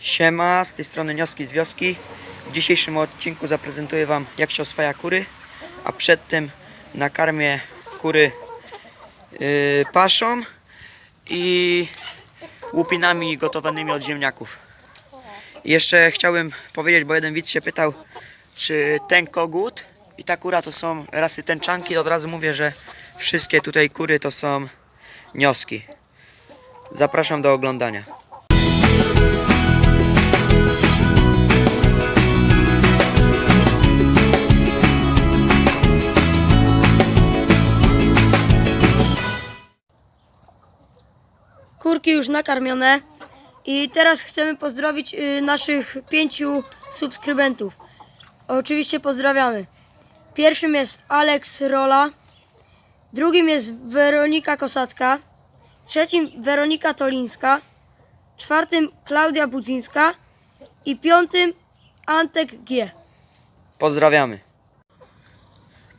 Siema, z tej strony Nioski z Wioski. W dzisiejszym odcinku zaprezentuję Wam jak się oswaja kury, a przed tym nakarmię kury yy, paszą i łupinami gotowanymi od ziemniaków. Jeszcze chciałbym powiedzieć, bo jeden widz się pytał, czy ten kogut i ta kura to są rasy tęczanki. Od razu mówię, że wszystkie tutaj kury to są nioski. Zapraszam do oglądania. Kurki już nakarmione. I teraz chcemy pozdrowić y, naszych pięciu subskrybentów. Oczywiście pozdrawiamy. Pierwszym jest Alex Rola. Drugim jest Weronika Kosatka. Trzecim Weronika Tolińska. Czwartym Klaudia Budzyńska. I piątym Antek G. Pozdrawiamy.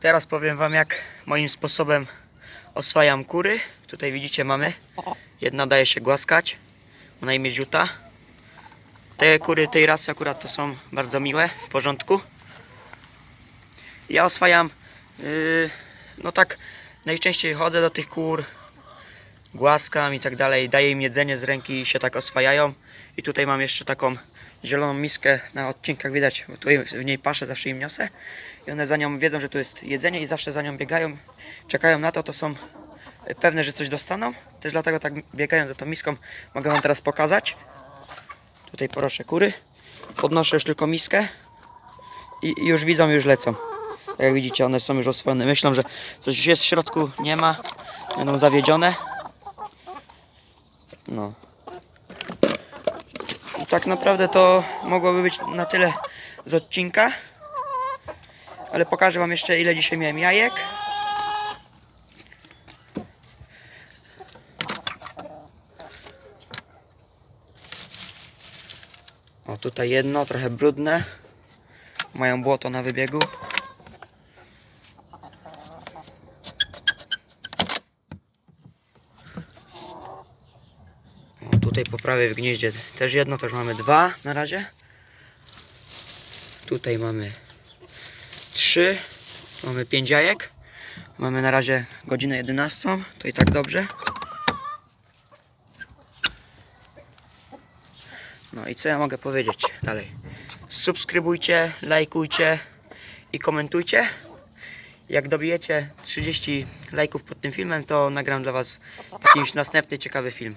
Teraz powiem Wam, jak moim sposobem oswajam kury. Tutaj widzicie, mamy. Jedna daje się głaskać. Ma imię Ziuta. Te kury tej rasy akurat to są bardzo miłe, w porządku. Ja oswajam, yy, no tak, najczęściej chodzę do tych kur, głaskam i tak dalej, daję im jedzenie z ręki i się tak oswajają. I tutaj mam jeszcze taką zieloną miskę na odcinkach widać, bo tutaj w niej paszę, zawsze im niosę. I one za nią wiedzą, że tu jest jedzenie i zawsze za nią biegają, czekają na to, to są pewne, że coś dostaną. Też dlatego tak biegają za tą miską. Mogę wam teraz pokazać. Tutaj proszę kury. Podnoszę już tylko miskę i już widzą, już lecą. Tak Jak widzicie, one są już oswojone. Myślą, że coś jest w środku, nie ma. Będą zawiedzione. No. Tak naprawdę to mogłoby być na tyle z odcinka. Ale pokażę wam jeszcze ile dzisiaj miałem jajek. O tutaj jedno, trochę brudne. Mają błoto na wybiegu. Tutaj po prawej w gnieździe też jedno, to już mamy dwa na razie. Tutaj mamy trzy, mamy pięć jajek. Mamy na razie godzinę 11, to i tak dobrze. No i co ja mogę powiedzieć dalej? Subskrybujcie, lajkujcie i komentujcie. Jak dobijecie 30 lajków pod tym filmem, to nagram dla Was jakiś następny ciekawy film.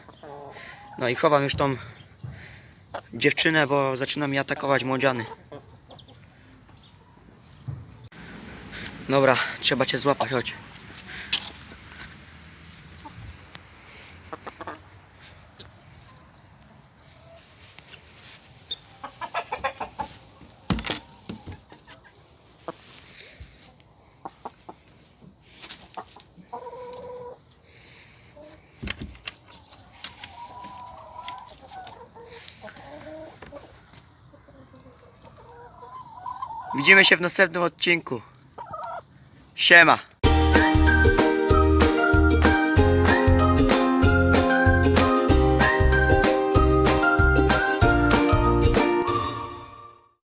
No i chowam już tą dziewczynę, bo zaczyna mi atakować młodziany. Dobra, trzeba Cię złapać, chodź. Widzimy się w następnym odcinku. Siema.